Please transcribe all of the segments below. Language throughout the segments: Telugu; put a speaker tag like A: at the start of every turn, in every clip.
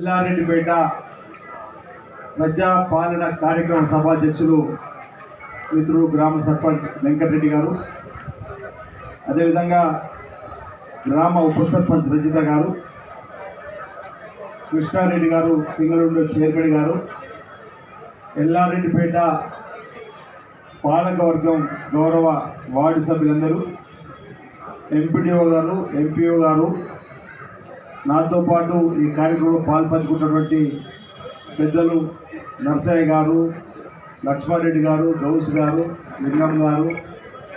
A: ఎల్లారెడ్డిపేట ప్రజా పాలన కార్యక్రమ సభాధ్యక్షులు మిత్రుడు గ్రామ సర్పంచ్ వెంకటరెడ్డి గారు అదేవిధంగా గ్రామ ఉప సర్పంచ్ రజిత గారు కృష్ణారెడ్డి గారు సింగళూరు చైర్మన్ గారు ఎల్లారెడ్డిపేట పాలకవర్గం గౌరవ వార్డు సభ్యులందరూ ఎంపీడీఓ గారు ఎంపీఓ గారు నాతో పాటు ఈ కార్యక్రమంలో పాల్పంచుకున్నటువంటి పెద్దలు నర్సయ్య గారు లక్ష్మారెడ్డి గారు గౌస్ గారు లింగం గారు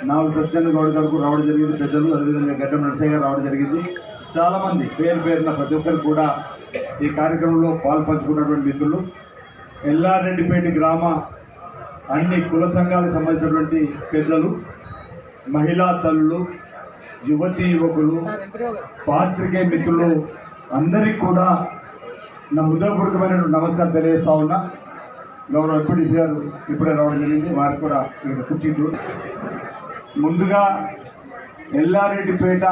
A: నాలుగు ప్రత్యేక గౌడ్ గారు రావడం జరిగింది పెద్దలు అదేవిధంగా గడ్డం నర్సయ్య గారు రావడం జరిగింది. చాలామంది పేరు పేరున ప్రతి ఒక్కరు కూడా ఈ కార్యక్రమంలో పాల్పంచుకున్నటువంటి మిత్రులు. ఎల్లారెడ్డిపేట గ్రామ అన్ని కుల సంఘాలకు సంబంధించినటువంటి పెద్దలు మహిళా తల్లులు యువతీ యువకులు పాత్రికేయ మిత్రులు అందరికీ కూడా నా హృదయపూర్వకమైన నమస్కారం తెలియజేస్తా ఉన్నా. గౌరవ ఎంపీటీసీ గారు ఇప్పుడే రావడం జరిగింది. వారికి కూడా ఇక్కడ కుర్చీలు ముందుగా ఎల్లారెడ్డిపేట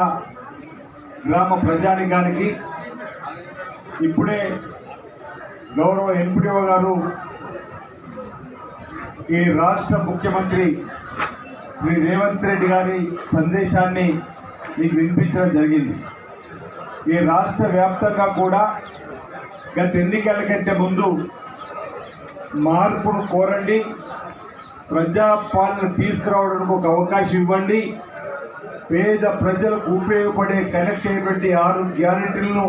A: గ్రామ ప్రజానికానికి ఇప్పుడే గౌరవ ఎంపీడీఓ గారు ఈ రాష్ట్ర ముఖ్యమంత్రి శ్రీ రేవంత్ రెడ్డి గారి సందేశాన్ని మీకు వినిపించడం జరిగింది. ఈ రాష్ట్ర వ్యాప్తంగా కూడా గత ఎన్నికల కంటే ముందు మార్పును కోరండి ప్రజాపాలన తీసుకురావడానికి ఒక అవకాశం ఇవ్వండి పేద ప్రజలకు ఉపయోగపడే కనెక్ట్ అయ్యేటువంటి ఆరు గ్యారెంటీలను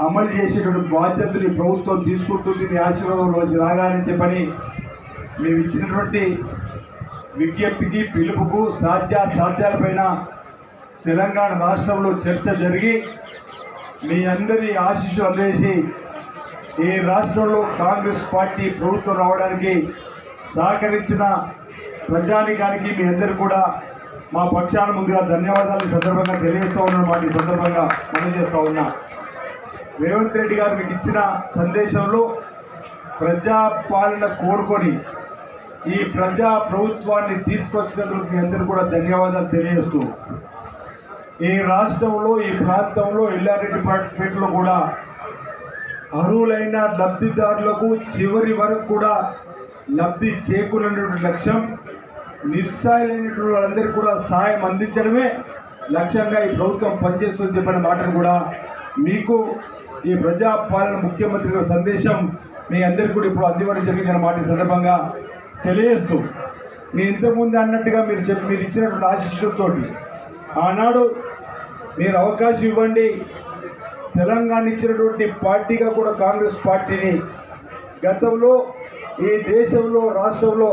A: అమలు చేసేటువంటి బాధ్యతలు ప్రభుత్వం తీసుకుంటుంది మీ ఆశీర్వాదం రోజు రాగానే చెప్పని మేము ఇచ్చినటువంటి విజ్ఞప్తికి పిలుపుకు సాధ్య సాధ్యాలపైన తెలంగాణ రాష్ట్రంలో చర్చ జరిగి మీ అందరి ఆశీస్సులు అందేసి ఈ రాష్ట్రంలో కాంగ్రెస్ పార్టీ ప్రభుత్వం రావడానికి సహకరించిన ప్రజానికానికి మీ అందరు కూడా మా పక్షాన ముందుగా ధన్యవాదాలు సందర్భంగా తెలియజేస్తూ ఉన్నాను. వాటి సందర్భంగా మనం చేస్తూ ఉన్నా. రేవంత్ రెడ్డి గారు మీకు ఇచ్చిన సందేశంలో ప్రజాపాలన కోరుకొని ఈ ప్రజా ప్రభుత్వాన్ని తీసుకొచ్చినందుకు మీ అందరూ కూడా ధన్యవాదాలు తెలియజేస్తూ ఈ రాష్ట్రంలో ఈ ప్రాంతంలో ఎల్లారెడ్డిపేటలో కూడా అర్హులైన లబ్ధిదారులకు చివరి వరకు కూడా లబ్ధి చేకూరనేటువంటి లక్ష్యం నిస్సాయులైనటువంటి వాళ్ళందరికీ కూడా సహాయం అందించడమే లక్ష్యంగా ఈ ప్రభుత్వం పనిచేస్తుందని చెప్పిన మాటను కూడా మీకు ఈ ప్రజాపాలన ముఖ్యమంత్రి సందేశం మీ అందరికీ కూడా ఇప్పుడు అందివ్వడం జరిగిందన్న మాట సందర్భంగా తెలియజేస్తూ. మీ ఇంతకుముందు అన్నట్టుగా మీరు చెప్పి మీరు ఇచ్చినటువంటి ఆశీస్సులతో ఆనాడు మీరు అవకాశం ఇవ్వండి. తెలంగాణ ఇచ్చినటువంటి పార్టీగా కూడా కాంగ్రెస్ పార్టీని గతంలో ఈ దేశంలో రాష్ట్రంలో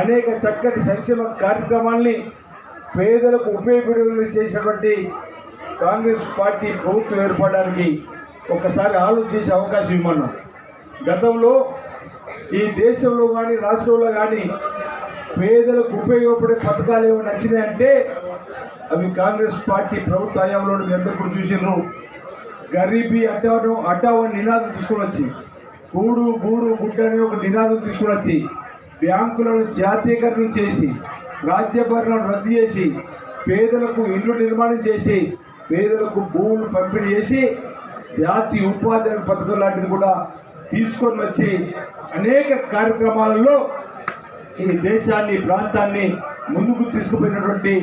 A: అనేక చక్కటి సంక్షేమ కార్యక్రమాల్ని పేదలకు ఉపయోగపడే చేసినటువంటి కాంగ్రెస్ పార్టీ ప్రభుత్వం ఏర్పడడానికి ఒకసారి ఆలోచించే అవకాశం ఇవ్వమన్నాం గతంలో ఈ దేశంలో కానీ రాష్ట్రంలో కానీ పేదలకు ఉపయోగపడే పథకాలు ఏమైనా నచ్చినాయంటే అవి కాంగ్రెస్ పార్టీ ప్రభుత్వ హయాంలో మీ అందరూ కూడా చూసినారు గరీబీ అటాను అటావ్ అని నినాదం తీసుకుని వచ్చి గూడు గూడు గుడ్డ అని ఒక నినాదం తీసుకుని వచ్చి బ్యాంకులను జాతీయకరణం చేసి రాజ్యభరణను రద్దు చేసి పేదలకు ఇల్లు నిర్మాణం చేసి పేదలకు భూములు పంపిణీ చేసి జాతీయ ఉపాధి పథకం లాంటిది కూడా తీసుకొని వచ్చి అనేక కార్యక్రమాలలో ఈ దేశాన్ని ప్రాంతాన్ని ముందుకు తీసుకుపోయినటువంటి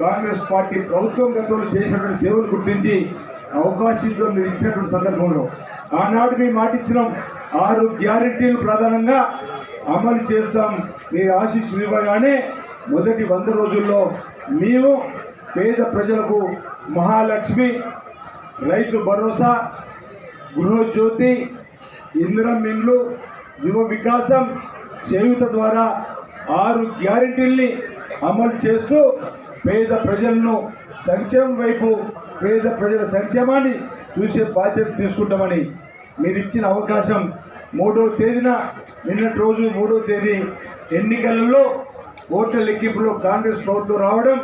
A: కాంగ్రెస్ పార్టీ ప్రభుత్వం గతంలో చేసినటువంటి సేవలు గుర్తించి అవకాశంతో మీరు ఇచ్చినటువంటి సందర్భంలో. ఆనాడు మేము మాట ఇచ్చినాం. ఆరు గ్యారెంటీలు ప్రధానంగా అమలు చేస్తాం. మీరు ఆశీస్సులు ఇవ్వగానే మొదటి వంద రోజుల్లో మేము పేద ప్రజలకు మహాలక్ష్మి రైతు భరోసా గృహజ్యోతి ఇంద్రం ఇండ్లు యువ వికాసం చేయుత ద్వారా ఆరు గ్యారెంటీల్ని అమలు చేస్తూ పేద ప్రజలను సంక్షేమం వైపు పేద ప్రజల సంక్షేమాన్ని చూసే బాధ్యత తీసుకుంటామని మీరు ఇచ్చిన అవకాశం మూడో తేదీన నిన్నటి రోజు మూడో తేదీ ఎన్నికలలో ఓట్ల లెక్కింపులో కాంగ్రెస్ ప్రభుత్వం రావడం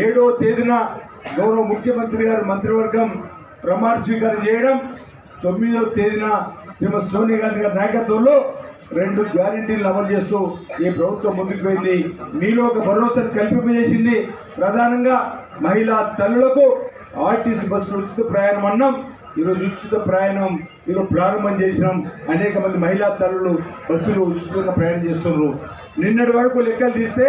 A: ఏడో తేదీన గౌరవ ముఖ్యమంత్రి గారు మంత్రివర్గం ప్రమాణ స్వీకారం చేయడం తొమ్మిదవ తేదీన శ్రీమతి సోనియా గాంధీ గారి నాయకత్వంలో రెండు గ్యారెంటీలు అమలు చేస్తూ ఈ ప్రభుత్వం ముందుకు పోయింది మీలో ఒక భరోసాను కల్పింపజేసింది. ప్రధానంగా మహిళా తల్లులకు ఆర్టీసీ బస్సులు ఉచిత ప్రయాణం అన్నాం. ఈరోజు ఉచిత ప్రయాణం ఈరోజు ప్రారంభం చేసినాం. అనేక మంది మహిళా తల్లులు బస్సులు ఉచితంగా ప్రయాణం చేస్తున్నారు. నిన్నటి వరకు లెక్కలు తీస్తే